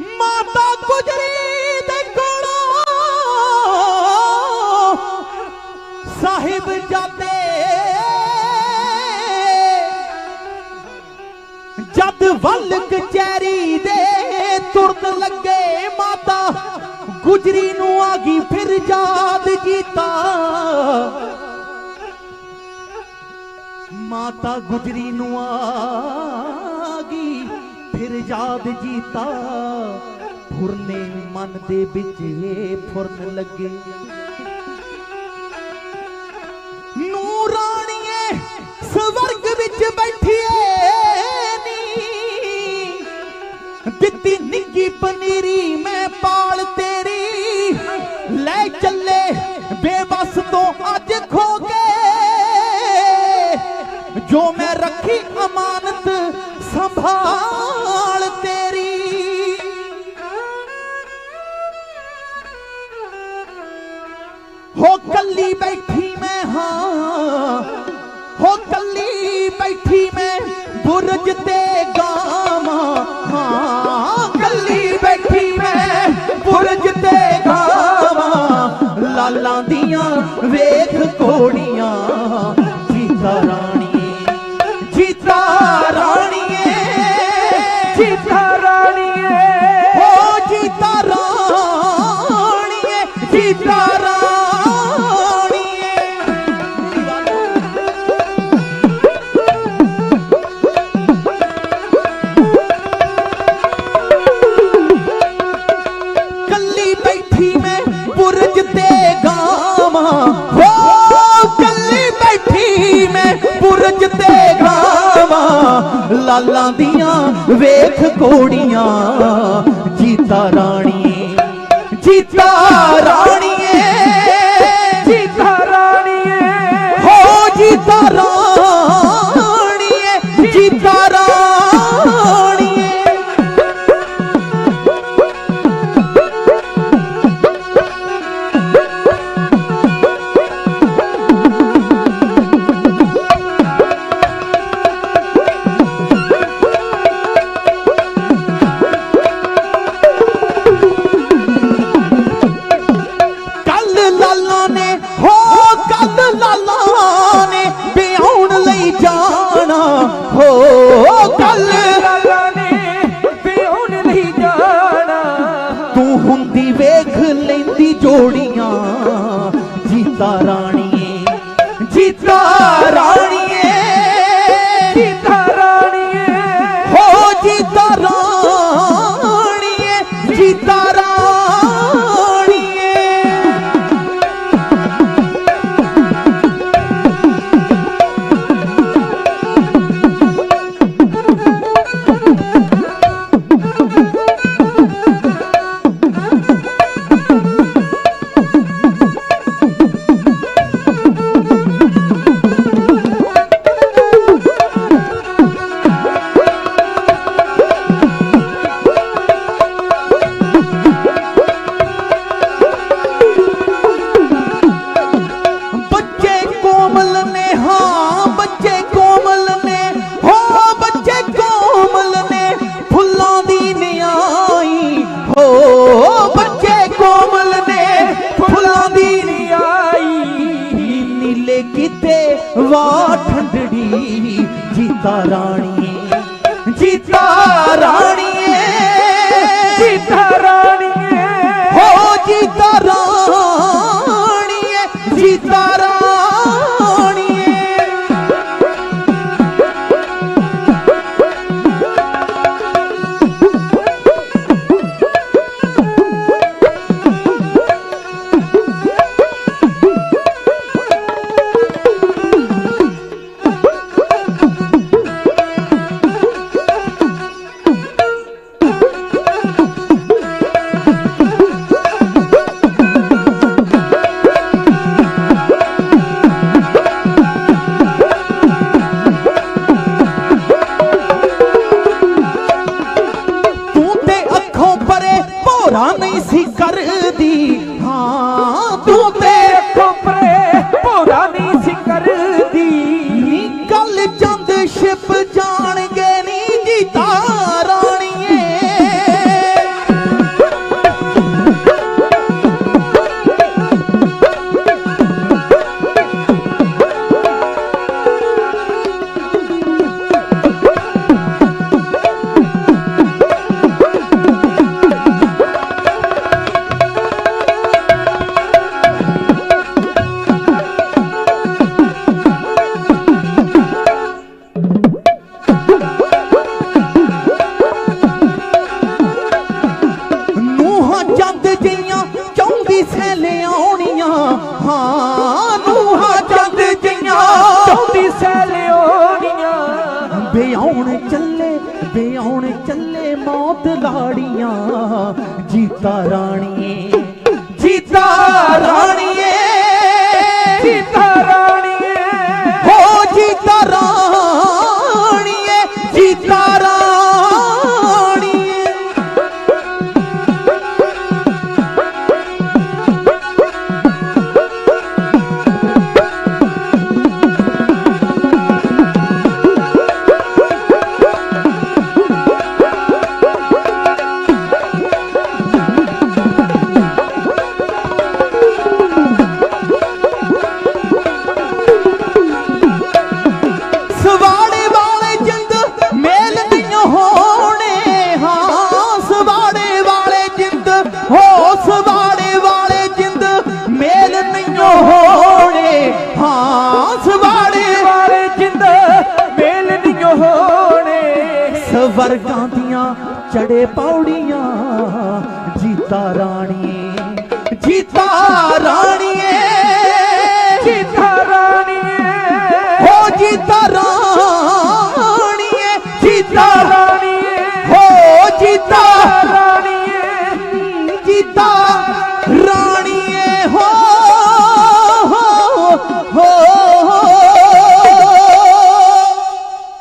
ਮਾਤਾ ਗੁਜਰੀ ਦੇ ਕੋਲੋਂ ਸਾਹਿਬ ਜਾਦੇ। ਜਦ ਵੱਲ ਕਚਹਿਰੀ ਦੇ ਤੁਰਨ ਲੱਗੇ ਮਾਤਾ ਗੁਜਰੀ ਨੂੰ ਆ ਗਈ ਫਿਰ ਯਾਦ ਜੀਤਾ। ਮਾਤਾ ਗੁਜਰੀ ਨੂੰ ਆ ਯਾਦ ਜੀਤਾ। ਫੁਰਨੇ ਮਨ ਦੇ ਵਿੱਚ ਫੁਰਨ ਲੱਗੇ। ਨੂਰਾਣੀਏ, ਸਵਰਗ ਵਿੱਚ ਬੈਠੀਏ ਨੀ। ਦਿੱਤੀ ਨਿੱਗੀ ਪਨੀਰੀ, ਮੈਂ ਪਾਲ ਤੇਰੀ। ਲੈ ਚੱਲੇ ਬੇਬਸ ਤੋਂ ਅੱਜ ਖੋ ਕੇ। ਜੋ ਮੈਂ ਰੱਖੀ ਅਮਾਨਤ ਸੰਭਾਲ ਹੋ ਕੱਲੀ ਬੈਠੀ ਮੈਂ ਬੁਰਜ ਤੇ ਗਾਵਾਂ। ਹਾਂ, ਕੱਲੀ ਬੈਠੀ ਮੈਂ ਬੁਰਜ ਤੇ ਗਾਵਾਂ। ਲਾਲਾਂ ਦੀਆਂ ਵੇਖ ਕੋੜੀਆਂ ਜੀਤਾ ਰਾਣੀ ਜੀਤਾ ਰਾਣੀਏ ਜੀਤਾ ਰਾਣੀਏ। ਹੋ ਜੀਤਾ ਰਾਣੀਏ, ਜੀਤਾ ਬੈਠੀ ਮੈਂ ਬੁਰਜ ਤੇ ਗਾਵਾਂ। ਹੋ ਕੱਲੀ ਬੈਠੀ ਮੈਂ ਪੁਰਜ ਤੇ ਗਾਵਾਂ। ਲਾਲਾਂ ਦੀਆਂ ਵੇਖ ਕੋੜੀਆਂ ਜੀਤਾ ਰਾਣੀ ਜੀਤਾ ਰਾਣੀ। ਕੱਲ ਵਾ ਠੰਡੜੀ ਜੀਤਾ ਰਾਣੀਏ ਜੀਤਾ ਰਾਣੀਏ ਜੀਤਾ ਰਾਣੀਏ ਹੋ ਜੀਤਾ ਭੋਰਾ ਕਰਦੀ ਵੇ ਆਉਣ ਚੱਲੇ ਮੌਤ ਲਾੜੀਆਂ ਜੀਤਾ ਰਾਣੀ ਚੜੇ ਪੌੜੀਆਂ ਜੀਤਾ ਰਾਣੀਏ ਜੀਤਾ ਰਾਣੀਏ।